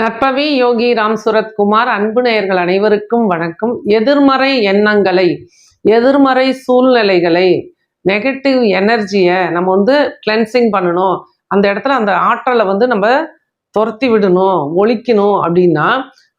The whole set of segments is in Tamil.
நற்பவி யோகி ராம் சுரத்குமார் அன்பு நேயர்கள் அனைவருக்கும் வணக்கம். எதிர்மறை எண்ணங்களை எதிர்மறை சூழ்நிலைகளை நெகட்டிவ் எனர்ஜியை நம்ம வந்து கிளென்சிங் பண்ணணும். அந்த இடத்துல அந்த ஆற்றலை வந்து நம்ம துரத்தி விடணும் ஒழிக்கணும் அப்படின்னா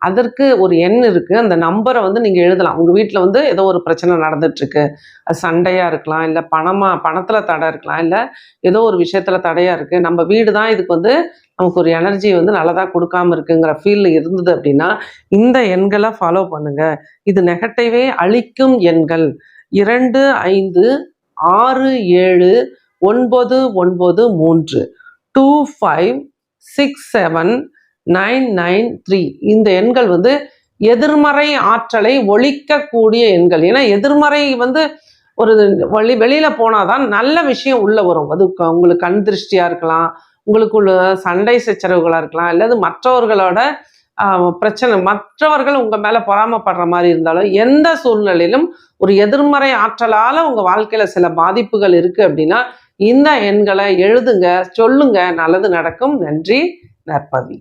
அதற்கு ஒரு எண் இருக்குது அந்த நம்பரை வந்து நீங்கள் எழுதலாம். உங்கள் வீட்டில் வந்து ஏதோ ஒரு பிரச்சனை நடந்துட்டுருக்கு. அது சண்டையாக இருக்கலாம் இல்லை பணமாக பணத்தில் தடை இருக்கலாம் இல்லை ஏதோ ஒரு விஷயத்தில் தடையாக இருக்குது நம்ம வீடு தான் இதுக்கு வந்து நமக்கு ஒரு எனர்ஜி வந்து நல்லதாக கொடுக்காம இருக்குங்கிற ஃபீல் இருந்தது அப்படின்னா இந்த எண்களை ஃபாலோ பண்ணுங்க. இது நெகட்டிவே அழிக்கும் எண்கள். இரண்டு ஐந்து ஆறு ஏழு ஒன்பது ஒன்பது மூன்று. Two five six seven nine nine three இந்த எண்கள் வந்து எதிர்மறை ஆற்றலை ஒழிக்கக்கூடிய எண்கள். ஏன்னா எதிர்மறை வந்து ஒரு வழி போனால் போனாதான் நல்ல விஷயம் உள்ளே வரும். அது க- உங்களுக்கு கண் திருஷ்டியாக இருக்கலாம். உங்களுக்குள்ள சண்டை சச்சரவுகளாக இருக்கலாம் அல்லது மற்றவர்களோட பிரச்சனை மற்றவர்கள் உங்கள் மேலே பொறாமப்படுற மாதிரி இருந்தாலும் எந்த சூழ்நிலையிலும் ஒரு எதிர்மறை ஆற்றலால் உங்கள் வாழ்க்கையில் சில பாதிப்புகள் இருக்குது அப்படின்னா இந்த எண்களை எழுதுங்க சொல்லுங்க. நல்லது நடக்கும். நன்றி. நற்பவி